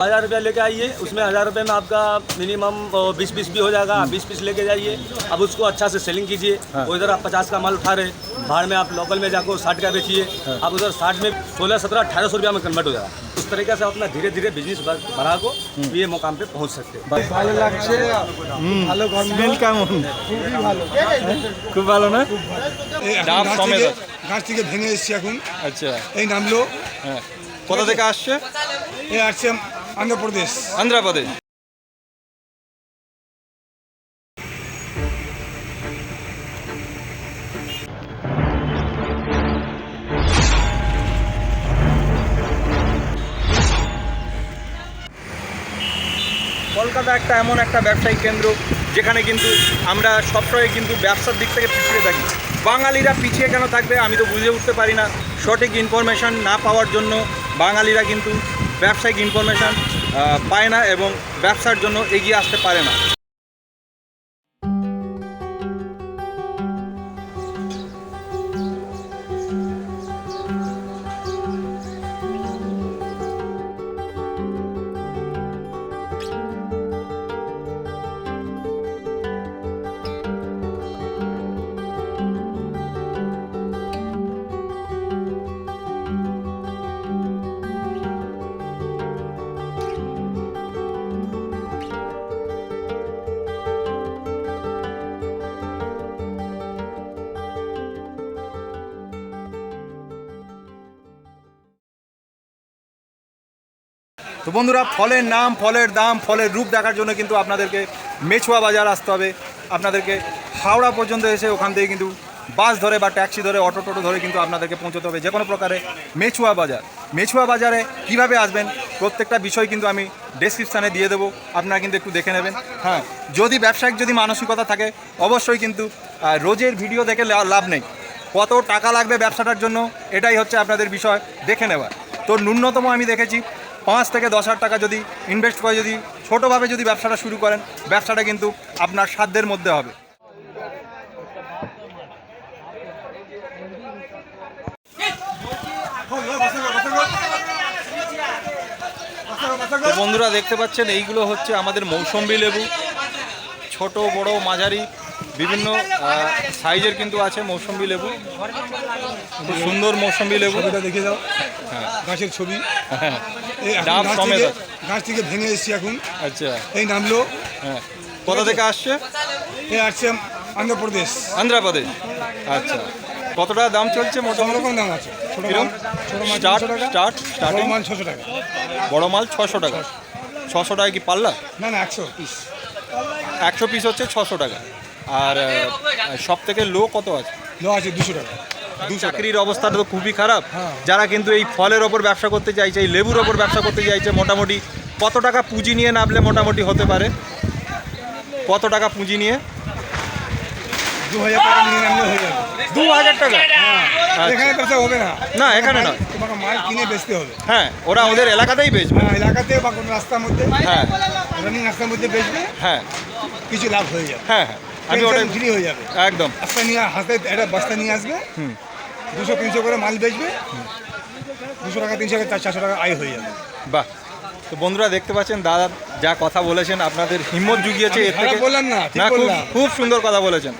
हज़ार रुपया लेके आइए उसमें हज़ार रुपये में आपका मिनिमम बीस पीस भी हो जाएगा बीस पीस लेके जाइए अब उसको अच्छा से सेलिंग कीजिए वो इधर आप पचास का माल उठा रहे बाहर में आप लोकल में जाकर साठ का बेचिए आप उधर साठ में सोलह सत्रह अठारह सौ रुपया में कन्वर्ट हो जाएगा उस तरीके से अपना धीरे धीरे बिजनेस बढ़ा को ये मुकाम पे पहुंच सकते हैं ভালো লাগছে ভালো স্মেল কেমন খুবই ভালো খুব ভালো না এই এখন ডাব গাছ সমেত থেকে- আছে। গাছ থেকে ভেঙে এসছি এখন আচ্ছা এই নামলো হ্যাঁ কোথা থেকে আসছে এই আসছে অন্ধ্রপ্রদেশ। আন্ধ্রপ্রদেশ কলকাতা একটা এমন একটা ব্যবসায়িক কেন্দ্র যেখানে কিন্তু আমরা সবসময় কিন্তু ব্যবসার দিক থেকে পিছিয়ে থাকি। বাঙালিরা পিছিয়ে কেন থাকবে আমি তো বুঝে উঠতে পারি না। সঠিক ইনফরমেশন না পাওয়ার জন্য বাঙালিরা কিন্তু ব্যবসায়িক ইনফরমেশান পায় না এবং ব্যবসার জন্য এগিয়ে আসতে পারে না। তো বন্ধুরা, ফলের নাম, ফলের দাম, ফলের রূপ দেখার জন্য কিন্তু আপনাদেরকে মেছুয়া বাজার আসতে হবে। আপনাদেরকে হাওড়া পর্যন্ত এসে ওখান থেকে কিন্তু বাস ধরে বা ট্যাক্সি ধরে, অটো টোটো ধরে কিন্তু আপনাদেরকে পৌঁছতে হবে যে কোনো প্রকারে মেছুয়া বাজার। মেছুয়া বাজারে কীভাবে আসবেন, প্রত্যেকটা বিষয় কিন্তু আমি ডেসক্রিপশানে দিয়ে দেবো। আপনারা কিন্তু একটু দেখে নেবেন। হ্যাঁ যদি ব্যবসায়িক যদি মানসিকতা থাকে, অবশ্যই কিন্তু রোজের ভিডিও দেখে লাভ নেই। কত টাকা লাগবে ব্যবসাটার জন্য, এটাই হচ্ছে আপনাদের বিষয় দেখে নেওয়া। তো ন্যূনতম আমি দেখেছি পাঁচ থেকে দশ হাজার টাকা যদি ইনভেস্ট করে, যদি ছোটোভাবে যদি ব্যবসাটা শুরু করেন, ব্যবসাটা কিন্তু আপনার সাধ্যের মধ্যে হবে। বন্ধুরা দেখতে পাচ্ছেন, এইগুলো হচ্ছে আমাদের মৌসম্বি লেবু, ছোট, বড়, মাঝারি। বিভিন্ন সাইজের কিন্তু আছে মৌসম্বি লেবু। খুব সুন্দর মৌসম্বি লেবু। ছবিটা দেখে দাও। গাছের ছবি। হ্যাঁ। ডাব গাছ সমেত থেকে- গাছ থেকে ভেঙে এসছি এখন। আচ্ছা। এই নামলো। হ্যাঁ। কোথা থেকে আসছে? এই আসছে অন্ধ্রপ্রদেশ অন্ধ্রপ্রদেশ আচ্ছা। কতটা দাম চলছে মোটামুটি? রকম দাম আছে। ছোট স্টার্ট স্টার্ট স্টার্টিং মাল ছশো টাকা। বড় মাল ছশো টাকা। ছশো টাকা কি পাল্লা? না না একশো পিস। একশো পিস হচ্ছে ছশো টাকা। আর সব থেকে লো কত আছে? লো আছে দুশো টাকা। চাকরির অবস্থাটা তো খুবই খারাপ। হ্যাঁ। যারা কিন্তু এই ফলের ওপর ব্যবসা করতে চাইছে এই লেবুর ওপর ব্যবসা করতে চাইছে মোটামুটি কত টাকা পুঁজি নিয়ে নামলে মোটামুটি হতে পারে? কত টাকা পুঁজি নিয়ে? দু হাজার টাকা নিয়ে নামলে হয়ে যাবে। দু হাজার টাকা? আচ্ছা। এখানে বেচা হবে না। না, এখানে। তোমাকে মাল কিনে বেচতে হবে। হ্যাঁ ওরা ওদের এলাকাতেই বেচবে। হ্যাঁ এলাকাতে বা কোনো রাস্তার মধ্যে হ্যাঁ। রাস্তার মধ্যে বেচবে হ্যাঁ। কিছু লাভ হয়ে যাবে। হ্যাঁ হ্যাঁ। আমি ওটাই ফ্রি হয়ে যাবে। একদম। রাস্তা নিয়ে হাতে একটা বস্তা নিয়ে আসবে। হুম। দুশো তিনশো করে মাল বেচবে। দুশো টাকা তিনশো টাকা চার চারশো টাকা আয় হয়ে যাবে। বাহ। তো বন্ধুরা দেখতে পাচ্ছেন দাদা যা কথা বলেছেন আপনাদের হিম্মত জুগিয়েছে এর থেকে। বললাম না, না খুব খুব সুন্দর কথা বলেছেন।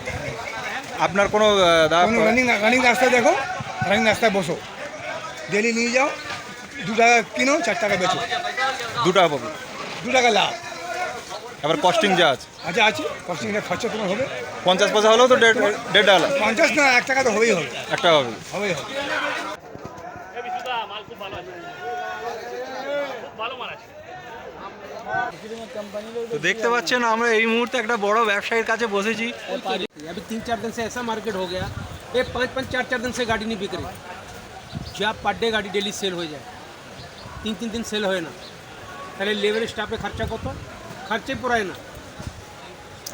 আপনার কোনো দা- রানিং রানিং রাস্তায় দেখো রানিং রাস্তায় বসো। ডেলি নিয়ে যাও দু টাকা কিনো চার টাকা বেচো। দুটা পাবে। দু টাকা লাভ। আবার কস্টিং যা আছে আচ্ছা আছে কস্টিংটা খরচা তোমার হবে পঞ্চাশ পয়সা হলেও তো দেড় দেড় টাকা লাগে। পঞ্চাশ না এক টাকা তো হবেই হবে একটা হবে হবেই হবে তো দেখতে পাচ্ছেন আমরা এই মুহূর্তে একটা বড় ব্যবসায়ীর কাছে বসেছি अभी तीन चार दिन से ऐसा मार्केट हो गया ये पाँच पाँच चार चार दिन से गाड़ी नहीं बिक रही जब पर डे गाड़ी डेली सेल हो जाए তিন তিন দিন সেল হয় না তাহলে লেবার স্টাফে খরচা কত খরচে পড়ায় না।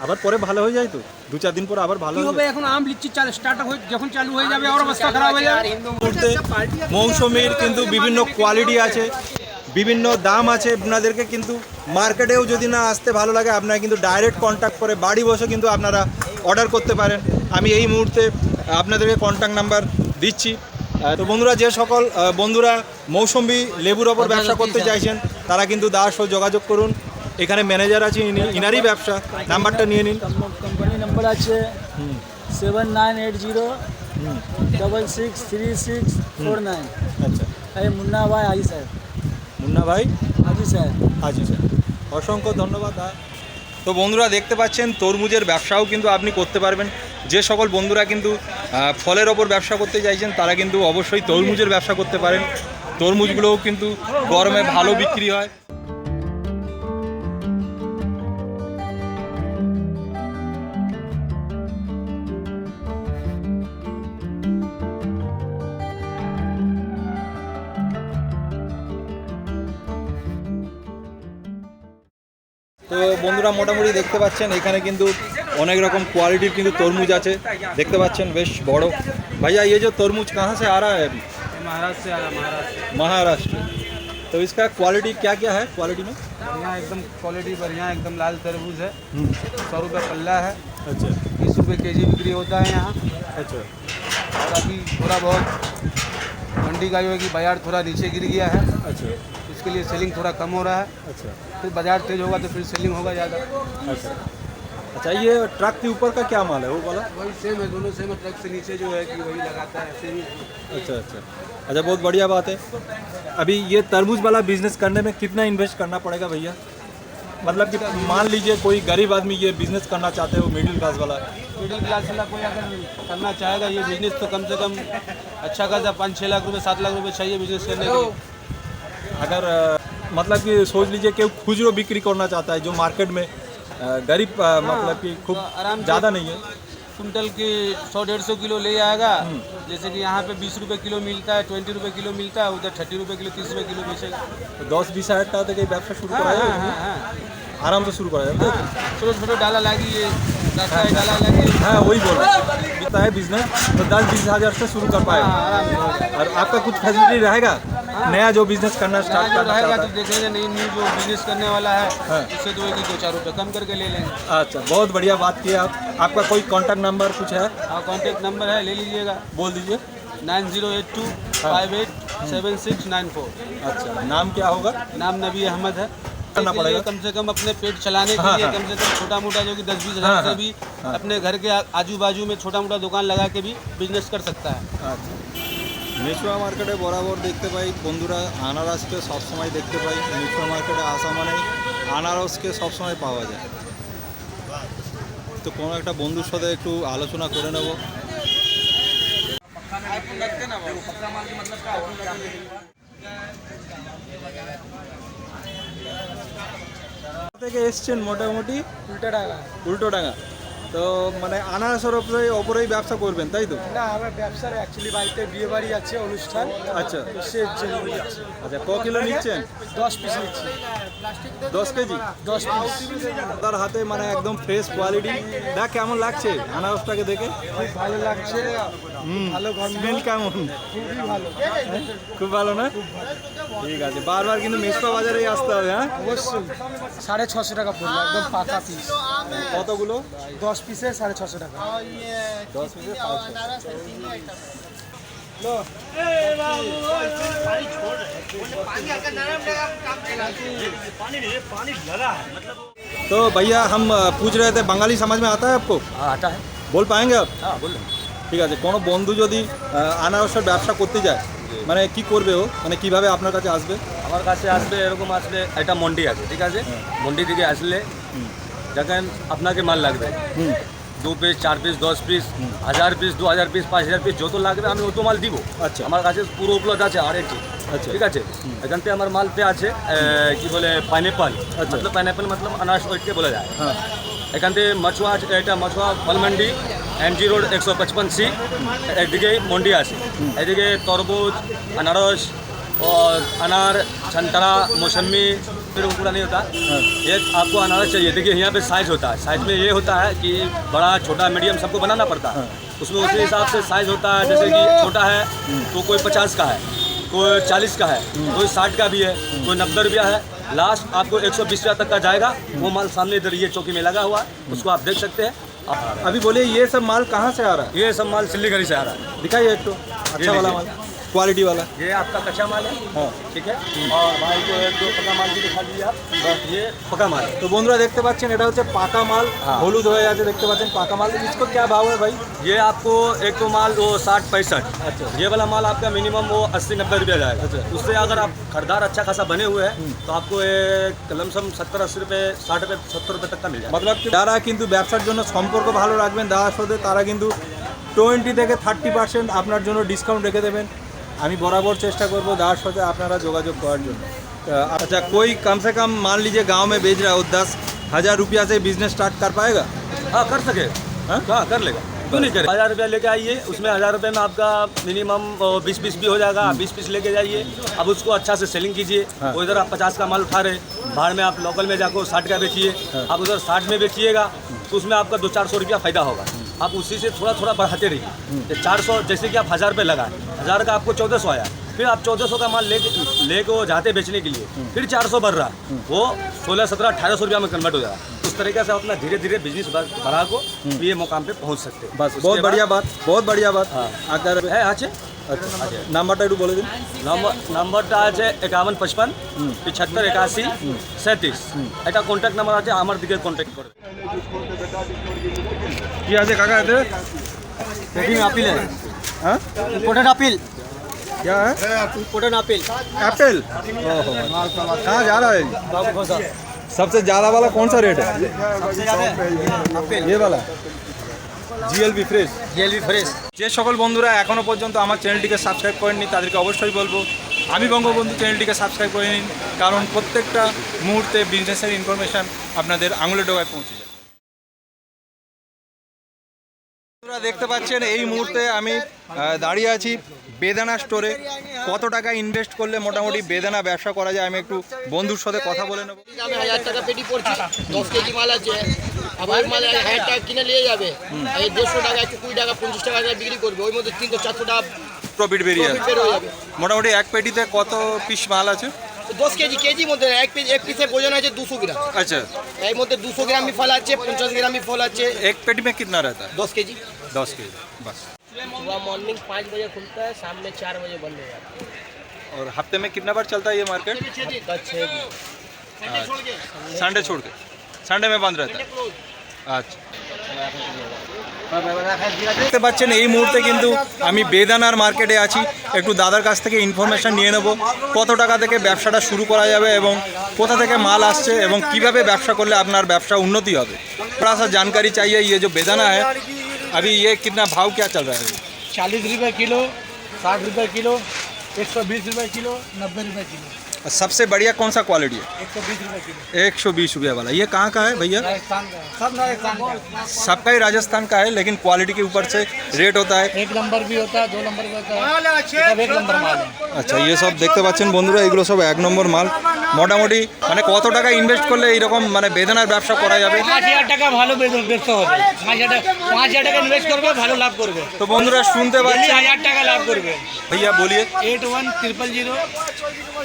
আবার পরে ভালো হয়ে যায় তো? দু চার দিন পর আবার ভালো হবে এখন আম লিচি চাল স্টার্ট হয়ে যখন চালু হয়ে যাবে আর অবস্থা খারাপ হয়ে যাবে। মুহূর্তে মৌসুমির কিন্তু বিভিন্ন কোয়ালিটি আছে বিভিন্ন দাম আছে আপনাদেরকে কিন্তু মার্কেটেও যদি না আসতে ভালো লাগে আপনারা কিন্তু ডাইরেক্ট কন্ট্যাক্ট করে বাড়ি বসে কিন্তু আপনারা অর্ডার করতে পারেন। আমি এই মুহূর্তে আপনাদেরকে কন্ট্যাক্ট নাম্বার দিচ্ছি। তো বন্ধুরা যে সকল বন্ধুরা মৌসুমি লেবুর ওপর ব্যবসা করতে চাইছেন তারা কিন্তু দাস ও যোগাযোগ করুন। এখানে ম্যানেজার আছে ইনি- ইনারই ব্যবসা। নাম্বারটা নিয়ে নিন। কোম্পানি নাম্বার আছে seven nine eight zero double six three six four nine আচ্ছা। এই মুন্না ভাই আজি স্যার মুন্না ভাই? আজি স্যার হাজি স্যার অসংখ্য ধন্যবাদ তো বন্ধুরা দেখতে পাচ্ছেন তরমুজের ব্যবসাও কিন্তু আপনি করতে পারবেন। যে সকল বন্ধুরা কিন্তু ফলের ওপর ব্যবসা করতে চাইছেন তারা কিন্তু অবশ্যই তরমুজের ব্যবসা করতে পারেন। তরমুজগুলোও কিন্তু গরমে ভালো বিক্রি হয়। তো বন্ধুরা মোটামুটি দেখতে পাচ্ছেন এখানে কিন্তু অনেক রকম কোয়ালিটির কিন্তু তরমুজ আছে দেখতে পাচ্ছেন বেশ বড় ভাইয়া ये जो तरबूज कहाँ से आ रहा है अभी महाराष्ट्र से आ रहा महाराष्ट्र महाराष्ट्र तो इसका क्वालिटी क्या क्या है क्वालिटी में बढ़िया एकदम क्वालिटी बढ़िया एकदम लाल तरबूज है सौ रुपये पल्ला है अच्छा बीस रुपये के जी बिक्री होता है यहाँ अच्छा और अभी थोड़ा बहुत मंडी का जो है कि बाजार थोड़ा नीचे गिर गया है अच्छा इसके लिए सेलिंग थोड़ा कम हो रहा है। अच्छा। फिर बाज़ार तेज होगा तो फिर सेलिंग होगा ज़्यादा। अच्छा। अच्छा ये ट्रक के ऊपर का क्या माल है वो वाला? वही सेम है दोनों सेम है ट्रक से नीचे जो है कि वही लगाता है सेम ही अच्छा अच्छा। अच्छा बहुत बढ़िया बात है। अभी ये तरबूज वाला बिज़नेस करने में कितना इन्वेस्ट करना पड़ेगा भैया? मतलब कि मान लीजिए कोई गरीब आदमी ये बिज़नेस करना चाहते हो मिडिल क्लास वाला। मिडिल क्लास वाला कोई अगर करना चाहेगा ये बिज़नेस तो कम से कम अच्छा खासा पाँच छः लाख रुपए सात लाख रुपए चाहिए बिज़नेस करने के लिए। अगर मतलब कि सोच लीजिए कि खुजरो बिक्री करना चाहता है जो मार्केट में गरीब हाँ। मतलब कि खूब आराम ज़्यादा नहीं है। कुंटल की सौ डेढ़ सौ किलो ले आएगा। हम्म। जैसे कि यहाँ पे बीस रुपये किलो मिलता है ट्वेंटी रुपये किलो मिलता है उधर थर्टी रुपये किलो तीस रुपये किलो बेचेगा तो दस बीस हज़ार का तो व्यवसाय शुरू हाँ, कराया हाँ, हाँ, हाँ, आराम से शुरू कराया छोटे छोटे डाला लागी ये डाला हाँ वही बोल रहा है। बिज़नेस तो दस बीस हज़ार से शुरू कर पाएगा और आपका कुछ फैसिलिटी रहेगा? हाँ। नया जो बिज़नेस करना स्टार्ट कर रहा देखेंगे जो बिज़नेस करने वाला है हाँ। उससे तो एक दो चार कम करके ले लेंगे। अच्छा बहुत बढ़िया बात की आप। आपका कोई कॉन्टेक्ट नंबर कुछ है? हाँ नंबर है ले लीजिएगा। बोल दीजिए। नाइन ज़ीरो एट टू हाँ। Five eight seven six nine four. अच्छा नाम क्या होगा? नाम नबी अहमद है। करना पड़ेगा। कम से कम अपने पेट चलाने के लिए कम से कम छोटा मोटा जो कि दस बीस हज़ार से भी अपने घर के आजू बाजू में छोटा मोटा दुकान लगा के भी बिज़नेस कर सकता है। अच्छा। মেচুয়া মার্কেটে বরাবর দেখতে পাই বন্ধুরা আনারসকে সবসময় দেখতে পাই মেচুয়া মার্কেটে আসা মানেই আনারসকে সবসময় পাওয়া যায়। তো কোনো একটা বন্ধুর সাথে একটু আলোচনা করে নেব। থেকে এসছেন মোটামুটি উল্টা টাকা উল্টো ডাঙা। তো মানে আনারসের ওপরে ওপরেই ব্যবসা করবেন তাই তো? না আমার ব্যবসার অ্যাকচুয়ালি বাড়িতে বিয়ে বাড়ি আছে অনুষ্ঠান। আচ্ছা। সে আচ্ছা ক কিলো নিচ্ছেন? দশ পিস নিচ্ছি। দশ কেজি? দশ পিস। তার হাতে মানে একদম ফ্রেশ কোয়ালিটি দেখ কেমন লাগছে আনারসটাকে দেখে? খুব ভালো লাগছে। হুম। ভালো স্মেল কেমন? খুবই ভালো। খুব ভালো না? ঠিক আছে বারবার কিন্তু মেসপা বাজারেই আসতে হবে হ্যাঁ? অবশ্যই। সাড়ে ছশো টাকা পড়ল একদম পাকা পিস কতগুলো? দশ পিসে সাড়ে ছশো টাকা দশ পিসে तो भैया हम अ, पूछ रहे थे बंगाली समझ में आता है आपको हाँ आता है बोल पाएंगे आप हाँ बोल ঠিক আছে কোনো বন্ধু যদি আহ, আনারসের ব্যবসা করতে যায় মানে কি করবে ও মানে কিভাবে আপনার কাছে আসবে আমার কাছে আসবে এরকম আসলে একটা মন্ডি আছে ঠিক আছে মন্ডি থেকে আসলে দেখেন আপনাকে মাল লাগবে হুম দু পিস চার পিস দশ পিস হাজার পিস দু হাজার পিস পাঁচ হাজার পিস যত লাগবে আমি অত মাল দিব আচ্ছা। আমার কাছে পুরো উপলব্ধ আছে আর একটি আচ্ছা। ঠিক আছে এখান থেকে আমার মাল পে আছে এ, কি বলে পাইনঅ্যাপল আচ্ছা। মতলব পাইনঅ্যাপল মতলব আনারস ওইটকে বলা যায় হ্যাঁ এখান থেকে মছুয়া এটা মছুয়া ফল মন্ডি এমজি রোড একশো পঁচপন সি একদিকে মন্ডি আছে এদিকে তরমুজ আনারস और अनार संतरा मौसमी फिर वो पूरा नहीं होता। ये आपको अनारस चाहिए। देखिए यहाँ पे साइज़ होता है। साइज़ में ये होता है कि बड़ा छोटा मीडियम सबको बनाना पड़ता है। उसमें उसी हिसाब से साइज़ होता है। जैसे कि छोटा है तो कोई पचास का है कोई चालीस का है कोई साठ का भी है कोई नब्बे रुपया है। लास्ट आपको एक सौ बीस रुपया तक का जाएगा। वो माल सामने इधर ये चौकी में लगा हुआ है। उसको आप देख सकते हैं। अभी बोले ये सब माल कहाँ से आ रहा है? ये सब माल सिल्लीगढ़ी से आ रहा है। दिखाइए एक तो। अच्छा वाला माल। क्वालिटी वाला ये आपका कच्चा माल है हाँ ठीक है और भाई को एक दो पका माल भी दिखा दीजिए आप बस ये पका माल है তো বন্ধুরা দেখতে পাচ্ছেন এটা হচ্ছে পাকা মাল হ্যাঁ। হলুদ হয়ে আছে দেখতে পাচ্ছেন পাকা মাল इसको क्या भाव है भाई ये आपको एक तो माल वो साठ पैंसठ अच्छा। ये वाला माल आपका मिनिमम वो अस्सी नब्बे रुपया जाएगा अच्छा। उससे अगर आप खरीदार अच्छा खासा बने हुए हैं तो आपको ये लमसम सत्तर अस्सी रुपये साठ रुपये सत्तर रुपये तक का मिल जाएगा মতলব কি যারা কিন্তু ব্যবসার জন্য সম্পর্ক ভালো রাখবেন দাদার সাথে তারা কিন্তু টোয়েন্টি থেকে থার্টি পার্সেন্ট আপনার জন্য ডিসকাউন্ট রেখে দেবেন আমি বরাবর চেষ্টা করব দাদার সাথে আপনারা যোগাযোগ করার জন্য अ, अच्छा कोई कम से कम मान लीजिए गांव में बेच रहा हो दस हज़ार रुपया से बिजनेस स्टार्ट कर पाएगा हाँ कर सके हाँ? हाँ कर लेगा क्यों नहीं करे हज़ार रुपया लेके आइए उसमें हज़ार रुपये में आपका मिनिमम बीस बीस भी हो जाएगा बीस पीस लेके जाइए अब उसको अच्छा से सेलिंग कीजिए हाँ। वो इधर आप पचास का माल उठा रहे बाहर में आप लोकल में जाकर साठ का बेचिए आप उधर साठ में बेचिएगा तो उसमें आपका दो चार सौ रुपया फायदा होगा आप उसी से थोड़ा थोड़ा बढ़ाते रहिए चार सौ जैसे कि आप हज़ार रुपये लगाए हज़ार का आपको चौदह सौ आया फिर आप चौदह सौ का माल लेके लेके वो जाते बेचने के लिए फिर चार सौ बढ़ रहा वो सोलह सत्रह अठारह सौ रुपया में कन्वर्ट हो जाएगा उस तरीके से अपना धीरे धीरे बिजनेस बढ़ा को ये मुकाम पे पहुंच सकते हैं बस उसके बहुत बाद- बढ़िया बात बहुत बढ़िया बात हाँ। अगर है আছে अच्छा নাম্বারটা একটু বলে দিন নম্বর নাম্বারটা আছে একাবন পঁচপান পিছাত্তর একাশি সেঁত্রিশ এটা কন্ট্যাক্ট নাম্বার আছে আমার দিকে কন্ট্যাক্ট করে কি আছে কাকা এতে पेकिंग अपील है हाँ इम्पोर्टेड अपील क्या है इम्पोर्टेड अपील एप्पल कहाँ जा रहा है बाबू खोसा सबसे ज़्यादा वाला कौन सा रेट है सबसे ज़्यादा अपील ये वाला জিএলবি ফ্রেশ जेलवी फ्रेश যে সকল বন্ধুরা এখনও পর্যন্ত আমার চ্যানেলটিকে সাবস্ক্রাইব করেননি তাদেরকে অবশ্যই বলবো আমি বঙ্গবন্ধু চ্যানেলটিকে সাবস্ক্রাইব করে নিন কারণ প্রত্যেকটা মুহূর্তে বিজনেসের ইনফরমেশান আপনাদের আঙুলের ডোবায় পৌঁছে যায় বন্ধুরা দেখতে পাচ্ছেন এই মুহূর্তে আমি আহ, দাঁড়িয়ে আছি বেদানা স্টোরে কত টাকা ইনভেস্ট করলে মোটামুটি বেদানা ব্যবসা করা যায় আমি একটু বন্ধুর সাথে কথা বলে নেবো দামে হাজার টাকা পেটি পড়ছে দশ কেজি মাল আছে আবার মাল হাজার টাকা কিনে নিয়ে যাবে আর এই দেড়শো টাকা একশো কুড়ি টাকা পঞ্চাশ টাকা করে বিক্রি করবে ওই মধ্যে তিনশো চারশো টাকা প্রফিট বেরিয়ে প্রফিট আছে বের হয়ে যাবে মোটামুটি এক পেটিতে কত পিস মাল আছে দশ কেজি কেজি মধ্যে এক পিস এক পিসের ওজন আছে দুশো গ্রাম अच्छा এর মধ্যে দুশো গ্রামই ফল আছে পঞ্চাশ গ্রামই ফল আছে एक पेटी में कितना रहता है दस के जी दस के जी बस सुबह मॉर्निंग पाँच बजे खुलता है शाम में चार बजे बंद हो जाता और हफ्ते में कितना बार चलता है ये मार्केट है दस छः की संडे छोड़ के संडे में बंद रहता है আচ্ছা দেখতে পাচ্ছেন এই মুহূর্তে কিন্তু আমি বেদানার মার্কেটে আছি একটু দাদার কাছ থেকে ইনফরমেশন নিয়ে নেব কত টাকা থেকে ব্যবসাটা শুরু করা যাবে এবং কোথা থেকে মাল আসছে এবং কিভাবে ব্যবসা করলে আপনার ব্যবসা উন্নতি হবে थोड़ा सा जानकारी चाहिए ये जो बेदाना है अभी ये कितना भाव क्या चल रहा है? चालीस रुपये किलो, साठ रुपये किलो, एक सौ बीस रुपये किलो, नब्बे रुपये किलो। और सबसे बढ़िया कौन सा क्वालिटी है एक सौ बीस रुपये किलो एक सौ बीस रुपये वाला ये कहाँ का है भैया राजस्थान का है। सब राजस्थान का है। सबका ही राजस्थान का है लेकिन क्वालिटी के ऊपर से रेट होता है एक नंबर भी होता है दो नंबर भी होता है सब एक नंबर माल है আচ্ছা ইয়ে সব দেখতে পাচ্ছেন বন্ধুরা এগুলো সব এক নম্বর মাল মোটামুটি মানে কত টাকা ইনভেস্ট করলে এইরকম মানে বেদানার ব্যবসা করা যাবে পাঁচ হাজার টাকা ভালো বেতন- ব্যস্ত হবে পাঁচ হাজার টাকা পাঁচ হাজার টাকা ইনভেস্ট করবে ভালো লাভ করবে তো বন্ধুরা শুনতে ডেলি পাচ্ছেন হাজার টাকা লাভ করবে भैया बोलिए eight one triple zero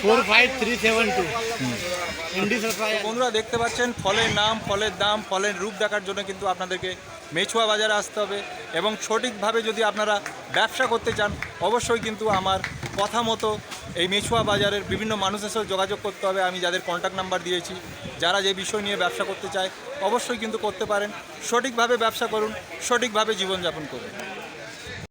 four five three seven two বন্ধুরা দেখতে পাচ্ছেন, ফলের নাম, ফলের দাম, ফলের রূপ দেখার জন্য কিন্তু আপনাদেরকে মেছুয়া বাজারে আসতে হবে। এবং সঠিকভাবে যদি আপনারা ব্যবসা করতে চান, অবশ্যই কিন্তু আমার কথা মতো এই মেছুয়া বাজারের বিভিন্ন মানুষের সাথে যোগাযোগ করতে হবে। আমি যাদের কন্ট্যাক্ট নাম্বার দিয়েছি, যারা যে বিষয় নিয়ে ব্যবসা করতে চায়, অবশ্যই কিন্তু করতে পারেন। সঠিকভাবে ব্যবসা করুন, সঠিকভাবে জীবনযাপন করুন।